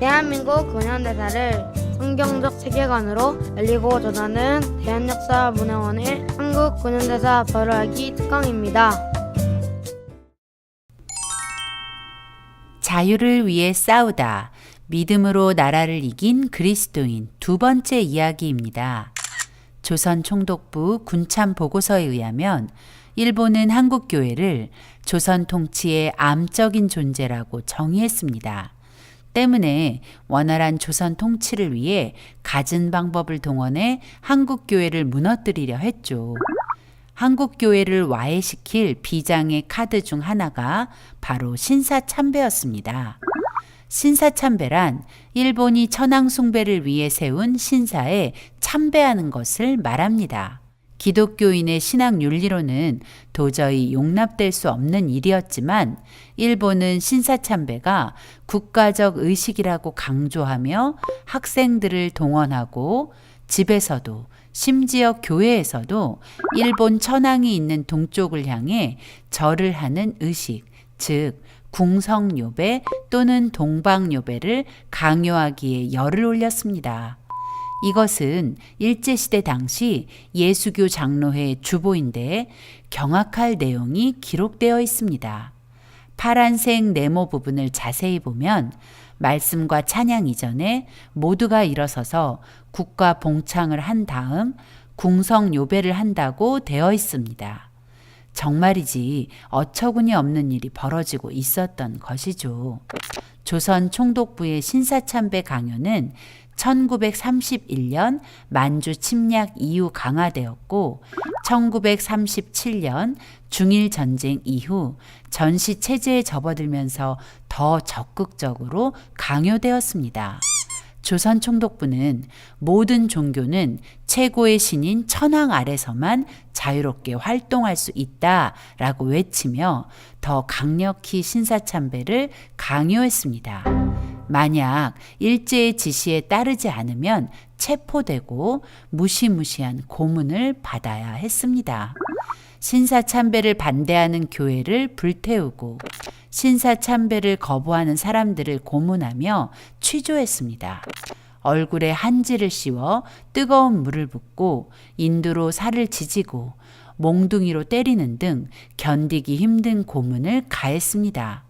대한민국 근현대사를 성경적 세계관으로 알리고 전하는 대한역사문화원의 한국 근현대사 바로알기 특강입니다. 자유를 위해 싸우다. 믿음으로 나라를 이긴 그리스도인 두 번째 이야기입니다. 조선 총독부 군참 보고서에 의하면 일본은 한국 교회를 조선 통치의 암적인 존재라고 정의했습니다. 때문에 원활한 조선 통치를 위해 갖은 방법을 동원해 한국 교회를 무너뜨리려 했죠. 한국 교회를 와해시킬 비장의 카드 중 하나가 바로 신사참배였습니다. 신사참배란 일본이 천황숭배를 위해 세운 신사에 참배하는 것을 말합니다. 기독교인의 신앙 윤리로는 도저히 용납될 수 없는 일이었지만 일본은 신사참배가 국가적 의식이라고 강조하며 학생들을 동원하고 집에서도 심지어 교회에서도 일본 천황이 있는 동쪽을 향해 절을 하는 의식, 즉 궁성요배 또는 동방요배를 강요하기에 열을 올렸습니다. 이것은 일제시대 당시 예수교 장로회 주보인데 경악할 내용이 기록되어 있습니다. 파란색 네모 부분을 자세히 보면 말씀과 찬양 이전에 모두가 일어서서 국가 봉창을 한 다음 궁성 요배를 한다고 되어 있습니다. 정말이지 어처구니 없는 일이 벌어지고 있었던 것이죠. 조선 총독부의 신사참배 강요는 1931년 만주 침략 이후 강화되었고 1937년 중일 전쟁 이후 전시 체제에 접어들면서 더 적극적으로 강요되었습니다. 조선 총독부는 모든 종교는 최고의 신인 천황 아래서만 자유롭게 활동할 수 있다라고 외치며 더 강력히 신사참배를 강요했습니다. 만약 일제의 지시에 따르지 않으면 체포되고 무시무시한 고문을 받아야 했습니다. 신사참배를 반대하는 교회를 불태우고 신사참배를 거부하는 사람들을 고문하며 취조했습니다. 얼굴에 한지를 씌워 뜨거운 물을 붓고 인두로 살을 지지고 몽둥이로 때리는 등 견디기 힘든 고문을 가했습니다.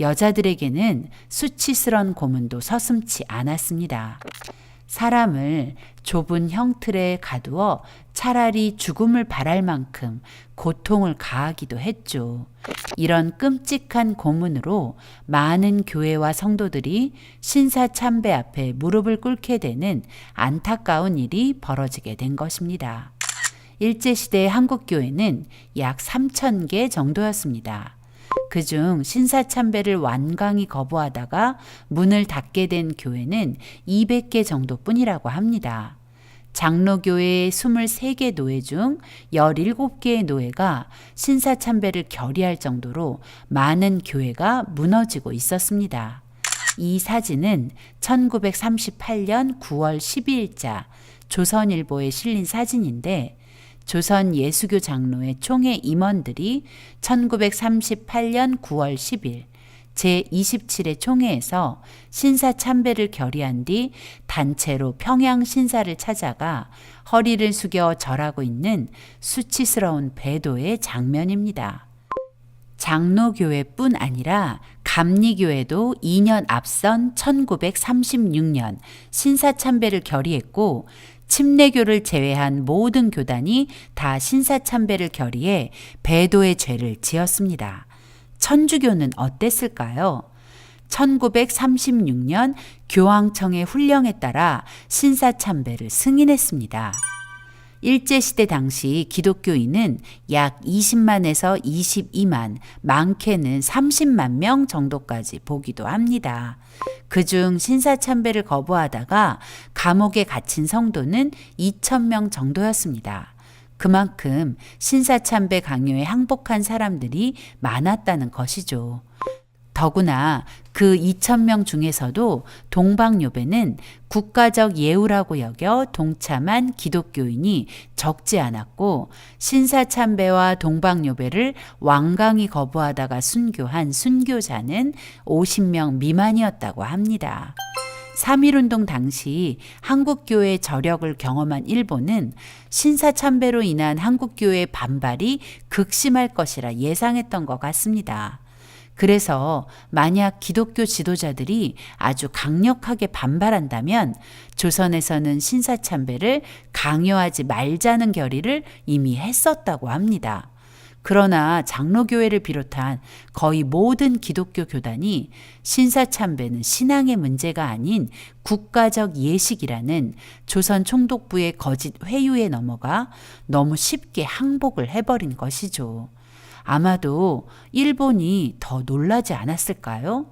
여자들에게는 수치스런 고문도 서슴치 않았습니다. 사람을 좁은 형틀에 가두어 차라리 죽음을 바랄 만큼 고통을 가하기도 했죠. 이런 끔찍한 고문으로 많은 교회와 성도들이 신사참배 앞에 무릎을 꿇게 되는 안타까운 일이 벌어지게 된 것입니다. 일제시대 한국교회는 약 3천 개 정도였습니다. 그중 신사참배를 완강히 거부하다가 문을 닫게 된 교회는 200개 정도뿐이라고 합니다. 장로교회의 23개 노예 중 17개의 노예가 신사참배를 결의할 정도로 많은 교회가 무너지고 있었습니다. 이 사진은 1938년 9월 12일자 조선일보에 실린 사진인데 조선 예수교 장로회 총회 임원들이 1938년 9월 10일 제27회 총회에서 신사 참배를 결의한 뒤 단체로 평양 신사를 찾아가 허리를 숙여 절하고 있는 수치스러운 배도의 장면입니다. 장로교회뿐 아니라 감리교회도 2년 앞선 1936년 신사참배를 결의했고 침례교를 제외한 모든 교단이 다 신사참배를 결의해 배도의 죄를 지었습니다. 천주교는 어땠을까요? 1936년 교황청의 훈령에 따라 신사참배를 승인했습니다. 일제시대 당시 기독교인은 약 20만에서 22만, 많게는 30만 명 정도까지 보기도 합니다. 그중 신사참배를 거부하다가 감옥에 갇힌 성도는 2천명 정도였습니다. 그만큼 신사참배 강요에 항복한 사람들이 많았다는 것이죠. 더구나 그 2천명 중에서도 동방요배는 국가적 예우라고 여겨 동참한 기독교인이 적지 않았고 신사참배와 동방요배를 완강히 거부하다가 순교한 순교자는 50명 미만이었다고 합니다. 3.1운동 당시 한국교회 저력을 경험한 일본은 신사참배로 인한 한국교회의 반발이 극심할 것이라 예상했던 것 같습니다. 그래서 만약 기독교 지도자들이 아주 강력하게 반발한다면 조선에서는 신사참배를 강요하지 말자는 결의를 이미 했었다고 합니다. 그러나 장로교회를 비롯한 거의 모든 기독교 교단이 신사참배는 신앙의 문제가 아닌 국가적 예식이라는 조선 총독부의 거짓 회유에 넘어가 너무 쉽게 항복을 해버린 것이죠. 아마도 일본이 더 놀라지 않았을까요?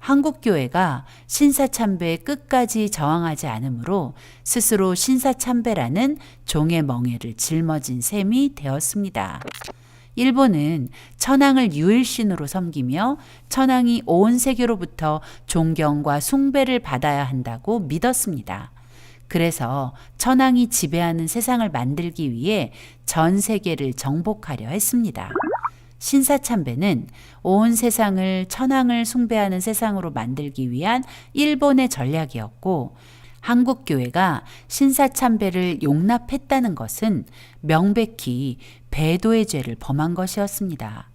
한국교회가 신사참배에 끝까지 저항하지 않으므로 스스로 신사참배라는 종의 멍에를 짊어진 셈이 되었습니다. 일본은 천황을 유일신으로 섬기며 천황이 온 세계로부터 존경과 숭배를 받아야 한다고 믿었습니다. 그래서 천황이 지배하는 세상을 만들기 위해 전 세계를 정복하려 했습니다. 신사참배는 온 세상을 천황을 숭배하는 세상으로 만들기 위한 일본의 전략이었고 한국교회가 신사참배를 용납했다는 것은 명백히 배도의 죄를 범한 것이었습니다.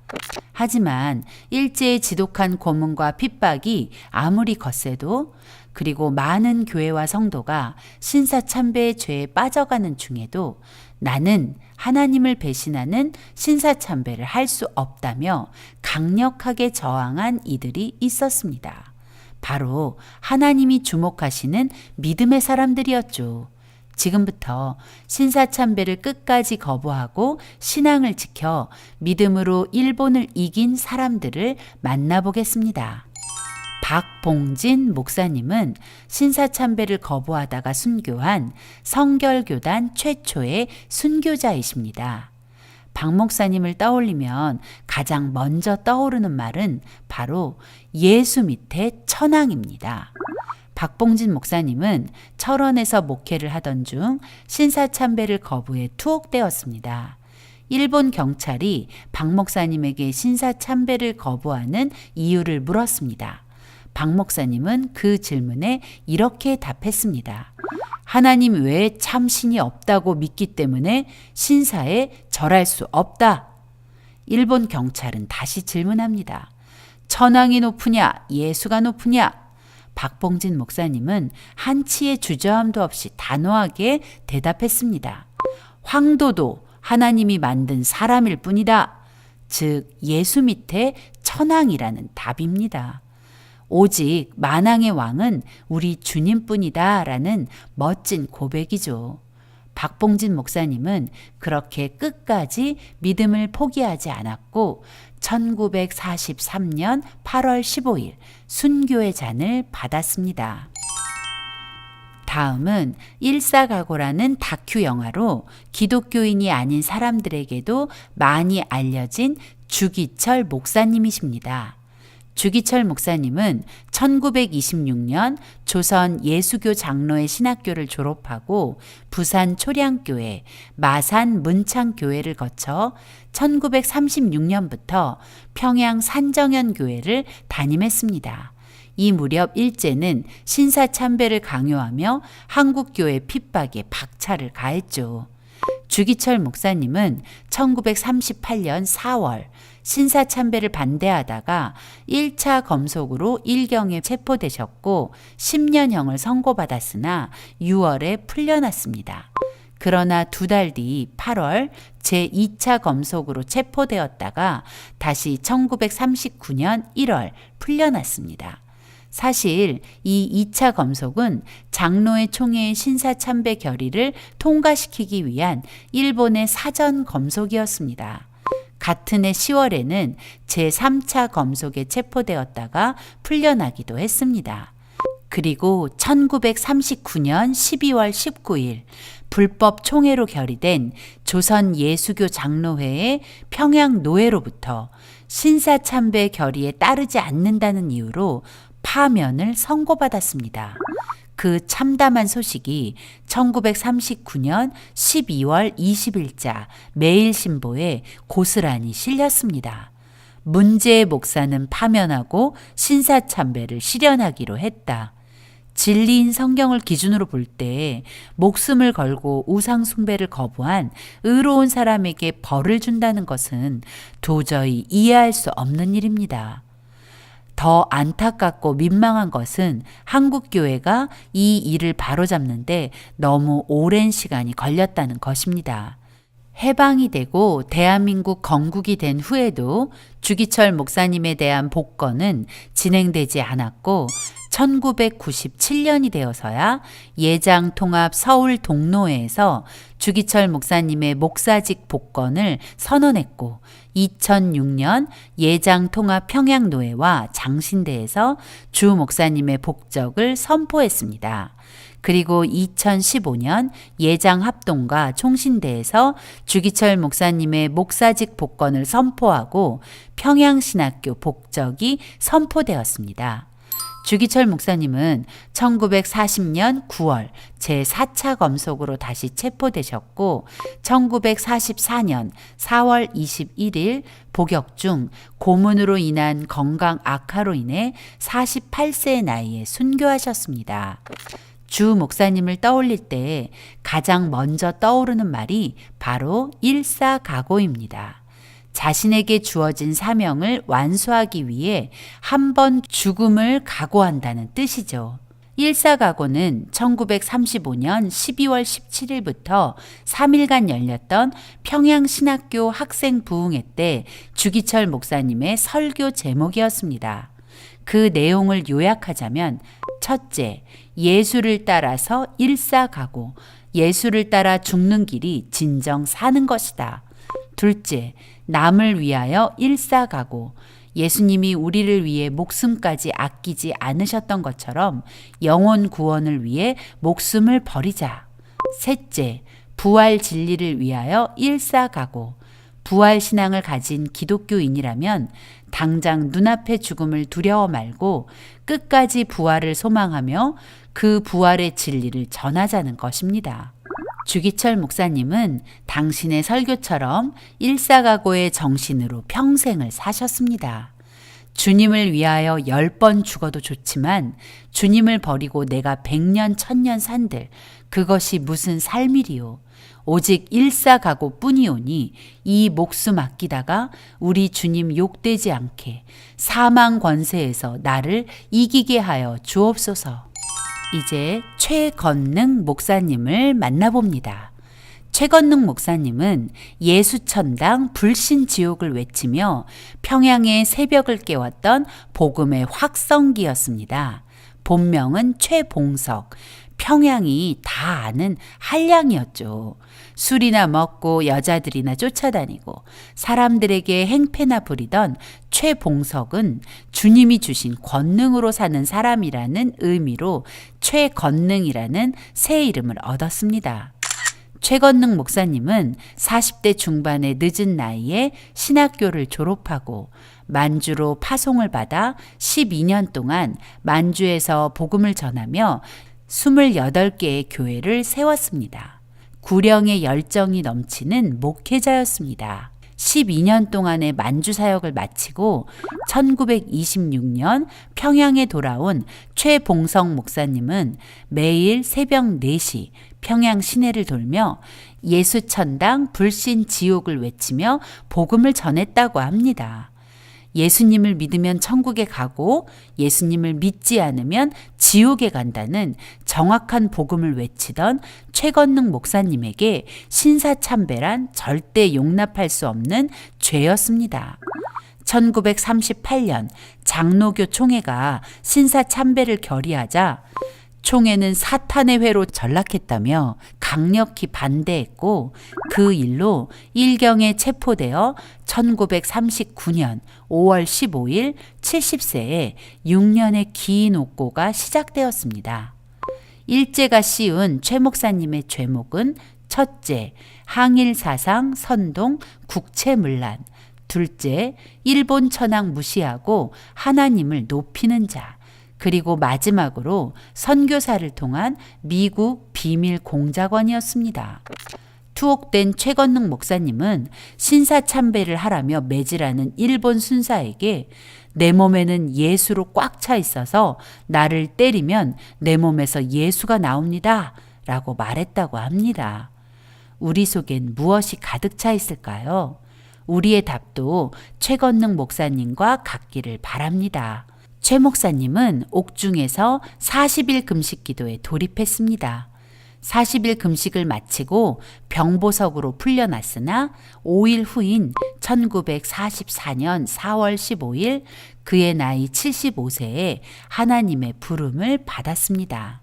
하지만 일제의 지독한 고문과 핍박이 아무리 거세도 그리고 많은 교회와 성도가 신사 참배의 죄에 빠져가는 중에도 나는 하나님을 배신하는 신사 참배를 할 수 없다며 강력하게 저항한 이들이 있었습니다. 바로 하나님이 주목하시는 믿음의 사람들이었죠. 지금부터 신사참배를 끝까지 거부하고 신앙을 지켜 믿음으로 일본을 이긴 사람들을 만나보겠습니다. 박봉진 목사님은 신사참배를 거부하다가 순교한 성결교단 최초의 순교자이십니다. 박 목사님을 떠올리면 가장 먼저 떠오르는 말은 바로 예수 밑에 천황입니다. 박봉진 목사님은 철원에서 목회를 하던 중 신사참배를 거부해 투옥되었습니다. 일본 경찰이 박 목사님에게 신사참배를 거부하는 이유를 물었습니다. 박 목사님은 그 질문에 이렇게 답했습니다. 하나님 외에 참 신이 없다고 믿기 때문에 신사에 절할 수 없다. 일본 경찰은 다시 질문합니다. 천황이 높으냐, 예수가 높으냐? 박봉진 목사님은 한치의 주저함도 없이 단호하게 대답했습니다. 황도도 하나님이 만든 사람일 뿐이다. 즉, 예수 밑에 천황이라는 답입니다. 오직 만왕의 왕은 우리 주님뿐이다 라는 멋진 고백이죠. 박봉진 목사님은 그렇게 끝까지 믿음을 포기하지 않았고 1943년 8월 15일 순교의 잔을 받았습니다. 다음은 일사가고라는 다큐 영화로 기독교인이 아닌 사람들에게도 많이 알려진 주기철 목사님이십니다. 주기철 목사님은 1926년 조선 예수교 장로의 신학교를 졸업하고 부산 초량교회, 마산 문창교회를 거쳐 1936년부터 평양 산정현 교회를 담임했습니다. 이 무렵 일제는 신사 참배를 강요하며 한국교회 핍박에 박차를 가했죠. 주기철 목사님은 1938년 4월 신사 참배를 반대하다가 1차 검속으로 일경에 체포되셨고 10년형을 선고받았으나 6월에 풀려났습니다. 그러나 두 달 뒤 8월 제2차 검속으로 체포되었다가 다시 1939년 1월 풀려났습니다. 사실 이 2차 검속은 장로의 총회의 신사 참배 결의를 통과시키기 위한 일본의 사전 검속이었습니다. 같은 해 10월에는 제3차 검속에 체포되었다가 풀려나기도 했습니다. 그리고 1939년 12월 19일 불법 총회로 결의된 조선 예수교 장로회의 평양 노회로부터 신사 참배 결의에 따르지 않는다는 이유로 파면을 선고받았습니다. 그 참담한 소식이 1939년 12월 20일자 매일신보에 고스란히 실렸습니다. 문제의 목사는 파면하고 신사참배를 실현하기로 했다. 진리인 성경을 기준으로 볼 때 목숨을 걸고 우상숭배를 거부한 의로운 사람에게 벌을 준다는 것은 도저히 이해할 수 없는 일입니다. 더 안타깝고 민망한 것은 한국교회가 이 일을 바로잡는데 너무 오랜 시간이 걸렸다는 것입니다. 해방이 되고 대한민국 건국이 된 후에도 주기철 목사님에 대한 복권은 진행되지 않았고 1997년이 되어서야 예장 통합 서울 동로회에서 주기철 목사님의 목사직 복권을 선언했고 2006년 예장 통합 평양노회와 장신대에서 주 목사님의 복적을 선포했습니다. 그리고 2015년 예장 합동과 총신대에서 주기철 목사님의 목사직 복권을 선포하고 평양신학교 복적이 선포되었습니다. 주기철 목사님은 1940년 9월 제4차 검속으로 다시 체포되셨고 1944년 4월 21일 복역 중 고문으로 인한 건강 악화로 인해 48세의 나이에 순교하셨습니다. 주 목사님을 떠올릴 때 가장 먼저 떠오르는 말이 바로 일사각오입니다. 자신에게 주어진 사명을 완수하기 위해 한 번 죽음을 각오한다는 뜻이죠. 일사각오는 1935년 12월 17일부터 3일간 열렸던 평양신학교 학생 부흥회 때 주기철 목사님의 설교 제목이었습니다. 그 내용을 요약하자면 첫째, 예수를 따라서 일사가고 예수를 따라 죽는 길이 진정 사는 것이다. 둘째, 남을 위하여 일사가고 예수님이 우리를 위해 목숨까지 아끼지 않으셨던 것처럼 영혼 구원을 위해 목숨을 버리자. 셋째, 부활 진리를 위하여 일사가고 부활 신앙을 가진 기독교인이라면 당장 눈앞의 죽음을 두려워 말고 끝까지 부활을 소망하며 그 부활의 진리를 전하자는 것입니다. 주기철 목사님은 당신의 설교처럼 일사각오의 정신으로 평생을 사셨습니다. 주님을 위하여 열 번 죽어도 좋지만 주님을 버리고 내가 백년 천년 산들 그것이 무슨 삶이리요. 오직 일사각오 뿐이오니 이 목숨 아끼다가 우리 주님 욕되지 않게 사망 권세에서 나를 이기게 하여 주옵소서. 이제 최건능 목사님을 만나봅니다. 최건능 목사님은 예수천당 불신지옥을 외치며 평양의 새벽을 깨웠던 복음의 확성기였습니다. 본명은 최봉석, 평양이 다 아는 한량이었죠. 술이나 먹고 여자들이나 쫓아다니고 사람들에게 행패나 부리던 최봉석은 주님이 주신 권능으로 사는 사람이라는 의미로 최건능이라는 새 이름을 얻었습니다. 최건능 목사님은 40대 중반의 늦은 나이에 신학교를 졸업하고 만주로 파송을 받아 12년 동안 만주에서 복음을 전하며 28개의 교회를 세웠습니다. 구령의 열정이 넘치는 목회자였습니다. 12년 동안의 만주 사역을 마치고 1926년 평양에 돌아온 최봉성 목사님은 매일 새벽 4시 평양 시내를 돌며 예수천당 불신 지옥을 외치며 복음을 전했다고 합니다. 예수님을 믿으면 천국에 가고 예수님을 믿지 않으면 지옥에 간다는 정확한 복음을 외치던 최건능 목사님에게 신사참배란 절대 용납할 수 없는 죄였습니다. 1938년 장로교 총회가 신사참배를 결의하자 총회는 사탄의 회로 전락했다며 강력히 반대했고 그 일로 일경에 체포되어 1939년 5월 15일 70세에 6년의 긴 옥고가 시작되었습니다. 일제가 씌운 최 목사님의 죄목은 첫째, 항일 사상 선동 국채문란. 둘째, 일본 천황 무시하고 하나님을 높이는 자. 그리고 마지막으로 선교사를 통한 미국 비밀 공작원이었습니다. 투옥된 최건능 목사님은 신사 참배를 하라며 매질하는 일본 순사에게 내 몸에는 예수로 꽉 차 있어서 나를 때리면 내 몸에서 예수가 나옵니다. 라고 말했다고 합니다. 우리 속엔 무엇이 가득 차 있을까요? 우리의 답도 최건능 목사님과 같기를 바랍니다. 최 목사님은 옥중에서 40일 금식 기도에 돌입했습니다. 40일 금식을 마치고 병보석으로 풀려났으나 5일 후인 1944년 4월 15일 그의 나이 75세에 하나님의 부름을 받았습니다.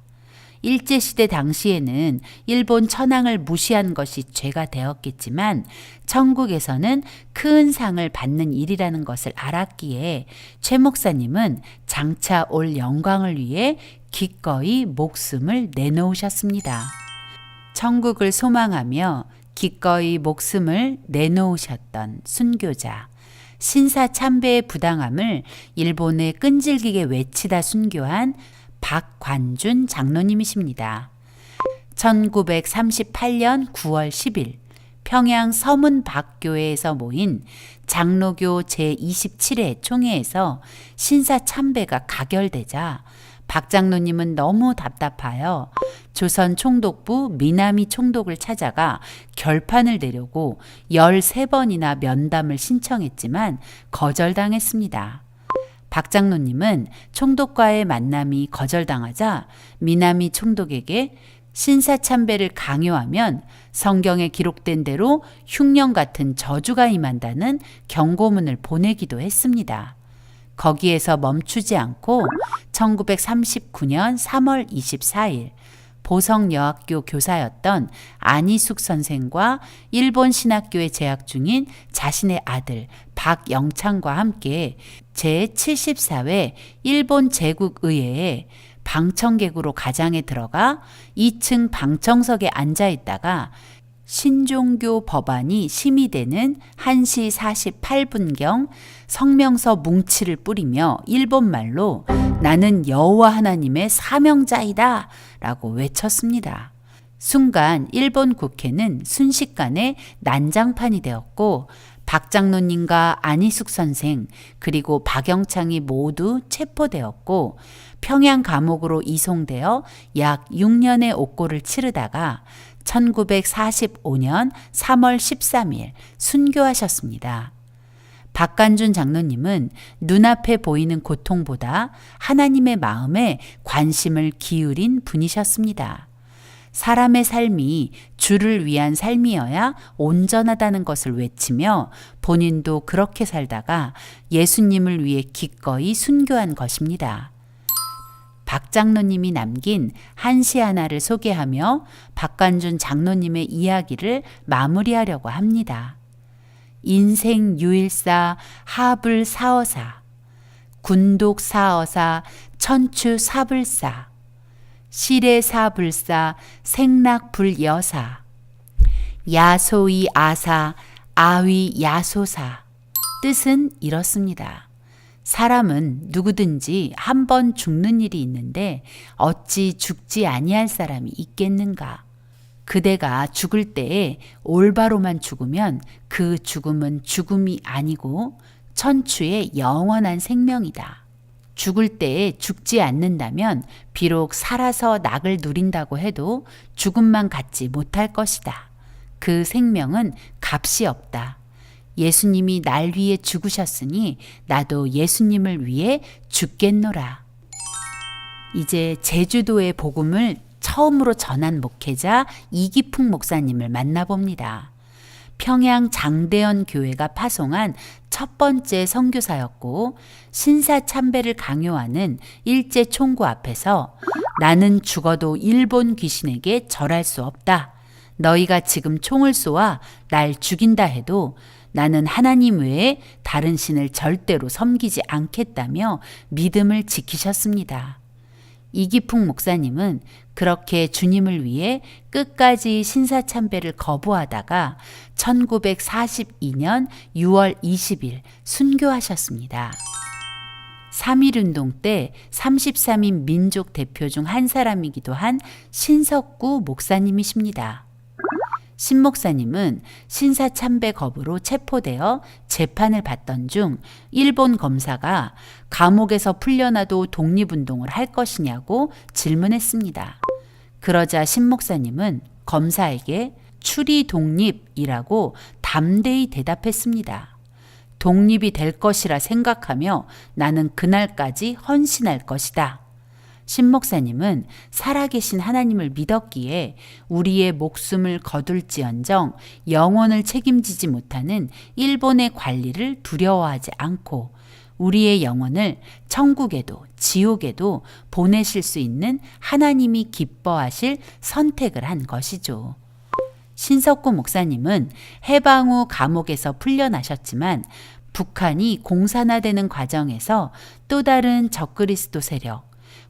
일제시대 당시에는 일본 천황을 무시한 것이 죄가 되었겠지만 천국에서는 큰 상을 받는 일이라는 것을 알았기에 최 목사님은 장차 올 영광을 위해 기꺼이 목숨을 내놓으셨습니다. 천국을 소망하며 기꺼이 목숨을 내놓으셨던 순교자. 신사 참배의 부당함을 일본에 끈질기게 외치다 순교한 박관준 장로님이십니다. 1938년 9월 10일 평양 서문 박교회에서 모인 장로교 제27회 총회에서 신사 참배가 가결되자 박 장로님은 너무 답답하여 조선 총독부 미나미 총독을 찾아가 결판을 내려고 13번이나 면담을 신청했지만 거절당했습니다. 박 장로님은 총독과의 만남이 거절당하자 미나미 총독에게 신사참배를 강요하면 성경에 기록된 대로 흉년 같은 저주가 임한다는 경고문을 보내기도 했습니다. 거기에서 멈추지 않고 1939년 3월 24일 보성여학교 교사였던 안희숙 선생과 일본 신학교에 재학 중인 자신의 아들 박영창과 함께 제74회 일본 제국의회에 방청객으로 가장에 들어가 2층 방청석에 앉아 있다가 신종교 법안이 심의되는 1시 48분경 성명서 뭉치를 뿌리며 일본말로 나는 여호와 하나님의 사명자이다 라고 외쳤습니다. 순간 일본 국회는 순식간에 난장판이 되었고 박 장로님과 안희숙 선생 그리고 박영창이 모두 체포되었고 평양 감옥으로 이송되어 약 6년의 옥고를 치르다가 1945년 3월 13일 순교하셨습니다. 박간준 장로님은 눈앞에 보이는 고통보다 하나님의 마음에 관심을 기울인 분이셨습니다. 사람의 삶이 주를 위한 삶이어야 온전하다는 것을 외치며 본인도 그렇게 살다가 예수님을 위해 기꺼이 순교한 것입니다. 박 장로님이 남긴 한시 하나를 소개하며 박관준 장로님의 이야기를 마무리하려고 합니다. 인생 유일사 하불 사어사 군독 사어사 천추 사불사 시레 사불사 생락 불여사 야소이 아사 아위 야소사 뜻은 이렇습니다. 사람은 누구든지 한 번 죽는 일이 있는데 어찌 죽지 아니할 사람이 있겠는가? 그대가 죽을 때에 올바로만 죽으면 그 죽음은 죽음이 아니고 천추의 영원한 생명이다. 죽을 때에 죽지 않는다면 비록 살아서 낙을 누린다고 해도 죽음만 갖지 못할 것이다. 그 생명은 값이 없다. 예수님이 날 위해 죽으셨으니 나도 예수님을 위해 죽겠노라. 이제 제주도의 복음을 처음으로 전한 목회자 이기풍 목사님을 만나봅니다. 평양 장대현 교회가 파송한 첫 번째 선교사였고 신사 참배를 강요하는 일제 총구 앞에서 나는 죽어도 일본 귀신에게 절할 수 없다. 너희가 지금 총을 쏘아 날 죽인다 해도 나는 하나님 외에 다른 신을 절대로 섬기지 않겠다며 믿음을 지키셨습니다. 이기풍 목사님은 그렇게 주님을 위해 끝까지 신사참배를 거부하다가 1942년 6월 20일 순교하셨습니다. 3.1운동 때 33인 민족 대표 중 한 사람이기도 한 신석구 목사님이십니다. 신 목사님은 신사 참배 거부로 체포되어 재판을 받던 중 일본 검사가 감옥에서 풀려나도 독립운동을 할 것이냐고 질문했습니다. 그러자 신 목사님은 검사에게 추리 독립이라고 담대히 대답했습니다. 독립이 될 것이라 생각하며 나는 그날까지 헌신할 것이다. 신 목사님은 살아계신 하나님을 믿었기에 우리의 목숨을 거둘지언정 영혼을 책임지지 못하는 일본의 관리를 두려워하지 않고 우리의 영혼을 천국에도 지옥에도 보내실 수 있는 하나님이 기뻐하실 선택을 한 것이죠. 신석구 목사님은 해방 후 감옥에서 풀려나셨지만 북한이 공산화되는 과정에서 또 다른 적그리스도 세력,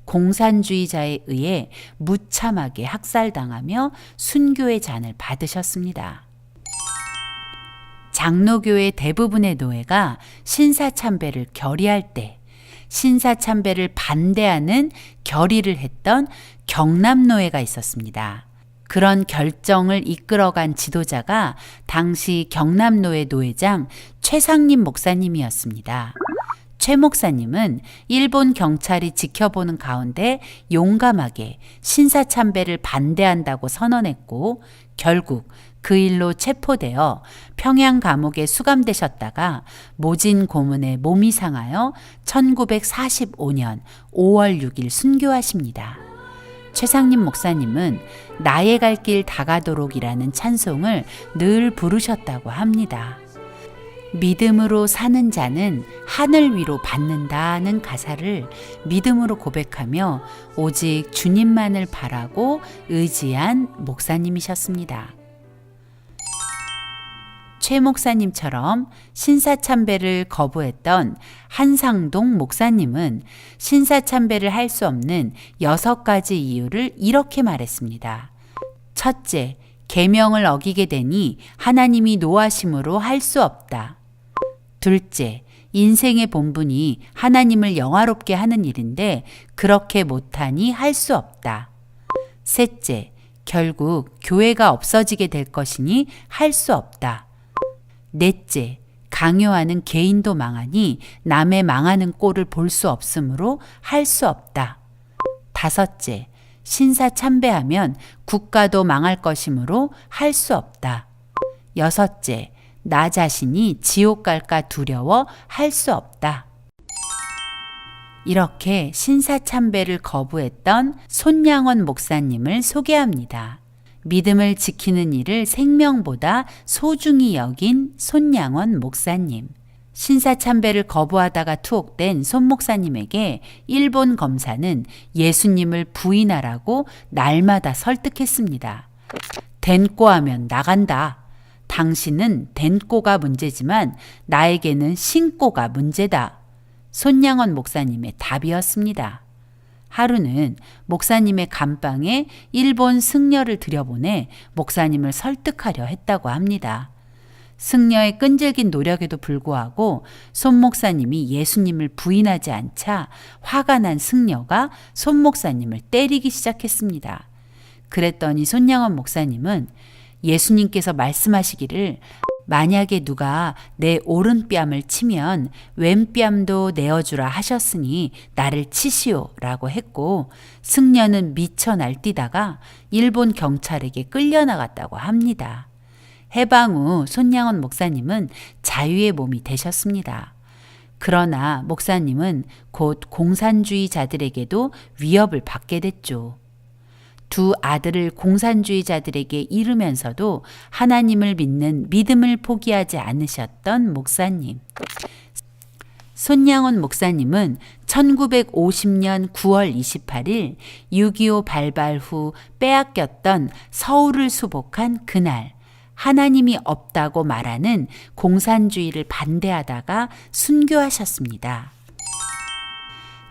공산주의자에 의해 무참하게 학살당하며 순교의 잔을 받으셨습니다. 장로교의 대부분의 노예가 신사참배를 결의할 때 신사참배를 반대하는 결의를 했던 경남노예가 있었습니다. 그런 결정을 이끌어간 지도자가 당시 경남노예 노회장 최상림 목사님이었습니다. 최 목사님은 일본 경찰이 지켜보는 가운데 용감하게 신사참배를 반대한다고 선언했고 결국 그 일로 체포되어 평양 감옥에 수감되셨다가 모진 고문에 몸이 상하여 1945년 5월 6일 순교하십니다. 최상림 목사님은 나의 갈 길 다가도록이라는 찬송을 늘 부르셨다고 합니다. 믿음으로 사는 자는 하늘 위로 받는다는 가사를 믿음으로 고백하며 오직 주님만을 바라고 의지한 목사님이셨습니다. 최 목사님처럼 신사참배를 거부했던 한상동 목사님은 신사참배를 할 수 없는 여섯 가지 이유를 이렇게 말했습니다. 첫째, 계명을 어기게 되니 하나님이 노하심으로 할 수 없다. 둘째, 인생의 본분이 하나님을 영화롭게 하는 일인데 그렇게 못하니 할 수 없다. 셋째, 결국 교회가 없어지게 될 것이니 할 수 없다. 넷째, 강요하는 개인도 망하니 남의 망하는 꼴을 볼 수 없으므로 할 수 없다. 다섯째, 신사 참배하면 국가도 망할 것이므로 할 수 없다. 여섯째, 나 자신이 지옥 갈까 두려워 할 수 없다. 이렇게 신사참배를 거부했던 손양원 목사님을 소개합니다. 믿음을 지키는 일을 생명보다 소중히 여긴 손양원 목사님. 신사참배를 거부하다가 투옥된 손 목사님에게 일본 검사는 예수님을 부인하라고 날마다 설득했습니다. 덴꼬하면 나간다. 당신은 덴꼬가 문제지만 나에게는 신꼬가 문제다. 손양원 목사님의 답이었습니다. 하루는 목사님의 감방에 일본 승려를 들여보내 목사님을 설득하려 했다고 합니다. 승려의 끈질긴 노력에도 불구하고 손 목사님이 예수님을 부인하지 않자 화가 난 승려가 손 목사님을 때리기 시작했습니다. 그랬더니 손양원 목사님은 예수님께서 말씀하시기를 만약에 누가 내 오른뺨을 치면 왼뺨도 내어주라 하셨으니 나를 치시오 라고 했고 승려는 미쳐 날뛰다가 일본 경찰에게 끌려나갔다고 합니다. 해방 후 손양원 목사님은 자유의 몸이 되셨습니다. 그러나 목사님은 곧 공산주의자들에게도 위협을 받게 됐죠. 두 아들을 공산주의자들에게 이르면서도 하나님을 믿는 믿음을 포기하지 않으셨던 목사님. 손양원 목사님은 1950년 9월 28일 6.25 발발 후 빼앗겼던 서울을 수복한 그날 하나님이 없다고 말하는 공산주의를 반대하다가 순교하셨습니다.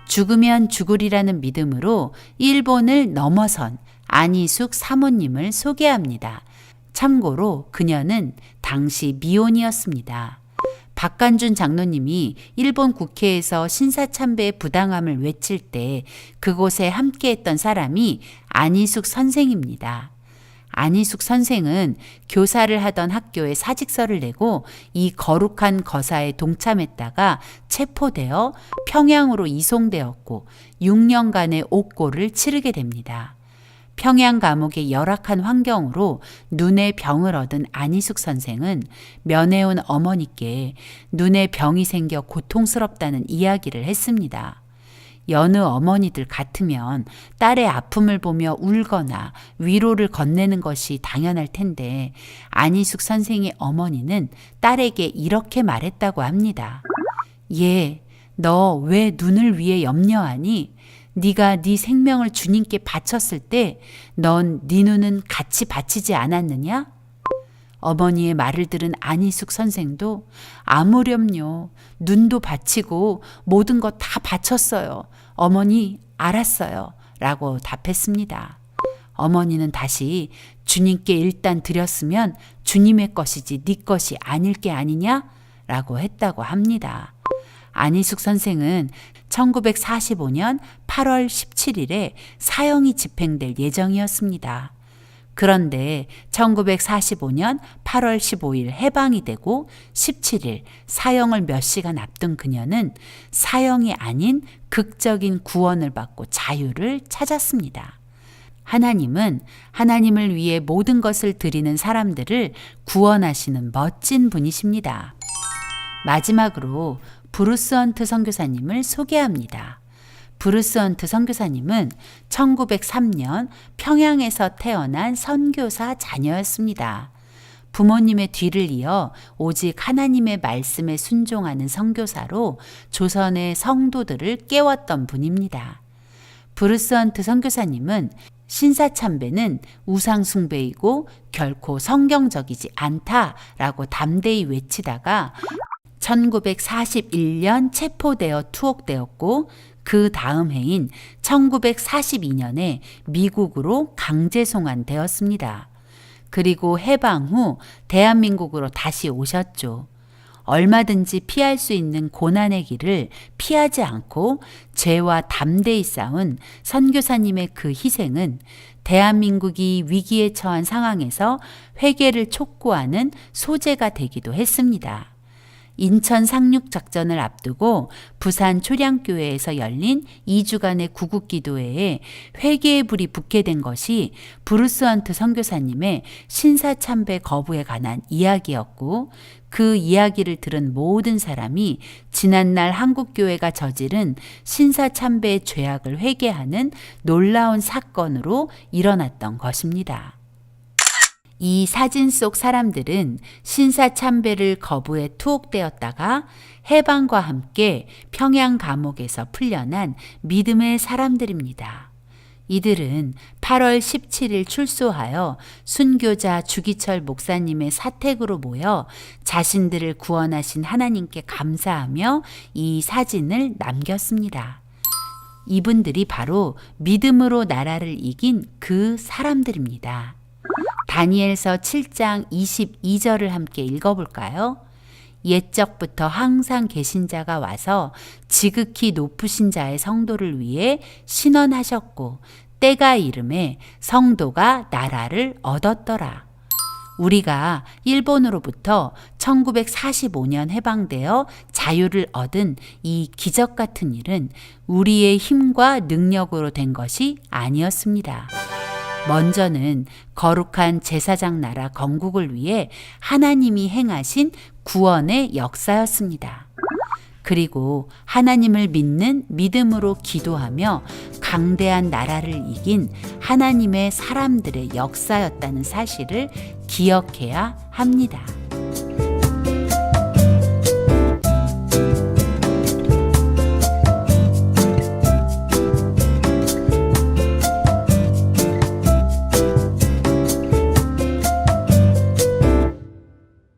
죽으면 죽으리라는 믿음으로 일본을 넘어선 안희숙 사모님을 소개합니다. 참고로 그녀는 당시 미혼이었습니다. 박간준 장로님이 일본 국회에서 신사참배의 부당함을 외칠 때 그곳에 함께했던 사람이 안희숙 선생입니다. 안희숙 선생은 교사를 하던 학교에 사직서를 내고 이 거룩한 거사에 동참했다가 체포되어 평양으로 이송되었고 6년간의 옥고를 치르게 됩니다. 평양 감옥의 열악한 환경으로 눈의 병을 얻은 안희숙 선생은 면회온 어머니께 눈에 병이 생겨 고통스럽다는 이야기를 했습니다. 여느 어머니들 같으면 딸의 아픔을 보며 울거나 위로를 건네는 것이 당연할 텐데 안희숙 선생의 어머니는 딸에게 이렇게 말했다고 합니다. 얘, 너 왜 눈을 위해 염려하니? 네가 네 생명을 주님께 바쳤을 때 넌 네 눈은 같이 바치지 않았느냐? 어머니의 말을 들은 안희숙 선생도 아무렴요. 눈도 바치고 모든 것 다 바쳤어요. 어머니 알았어요. 라고 답했습니다. 어머니는 다시 주님께 일단 드렸으면 주님의 것이지 네 것이 아닐 게 아니냐? 라고 했다고 합니다. 안희숙 선생은 1945년 8월 17일에 사형이 집행될 예정이었습니다. 그런데 1945년 8월 15일 해방이 되고 17일 사형을 몇 시간 앞둔 그녀는 사형이 아닌 극적인 구원을 받고 자유를 찾았습니다. 하나님은 하나님을 위해 모든 것을 드리는 사람들을 구원하시는 멋진 분이십니다. 마지막으로 브루스 헌트 선교사님을 소개합니다. 브루스 헌트 선교사님은 1903년 평양에서 태어난 선교사 자녀였습니다. 부모님의 뒤를 이어 오직 하나님의 말씀에 순종하는 선교사로 조선의 성도들을 깨웠던 분입니다. 브루스 헌트 선교사님은 신사참배는 우상숭배이고 결코 성경적이지 않다라고 담대히 외치다가 1941년 체포되어 투옥되었고 그 다음 해인 1942년에 미국으로 강제 송환되었습니다. 그리고 해방 후 대한민국으로 다시 오셨죠. 얼마든지 피할 수 있는 고난의 길을 피하지 않고 죄와 담대히 싸운 선교사님의 그 희생은 대한민국이 위기에 처한 상황에서 회개를 촉구하는 소재가 되기도 했습니다. 인천 상륙 작전을 앞두고 부산 초량교회에서 열린 2주간의 구국 기도회에 회개의 불이 붙게 된 것이 브루스 헌트 선교사님의 신사 참배 거부에 관한 이야기였고 그 이야기를 들은 모든 사람이 지난날 한국교회가 저지른 신사참배의 죄악을 회개하는 놀라운 사건으로 일어났던 것입니다. 이 사진 속 사람들은 신사 참배를 거부해 투옥되었다가 해방과 함께 평양 감옥에서 풀려난 믿음의 사람들입니다. 이들은 8월 17일 출소하여 순교자 주기철 목사님의 사택으로 모여 자신들을 구원하신 하나님께 감사하며 이 사진을 남겼습니다. 이분들이 바로 믿음으로 나라를 이긴 그 사람들입니다. 다니엘서 7장 22절을 함께 읽어볼까요? 옛적부터 항상 계신 자가 와서 지극히 높으신 자의 성도를 위해 신원하셨고 때가 이름에 성도가 나라를 얻었더라. 우리가 일본으로부터 1945년 해방되어 자유를 얻은 이 기적 같은 일은 우리의 힘과 능력으로 된 것이 아니었습니다. 먼저는 거룩한 제사장 나라 건국을 위해 하나님이 행하신 구원의 역사였습니다. 그리고 하나님을 믿는 믿음으로 기도하며 강대한 나라를 이긴 하나님의 사람들의 역사였다는 사실을 기억해야 합니다.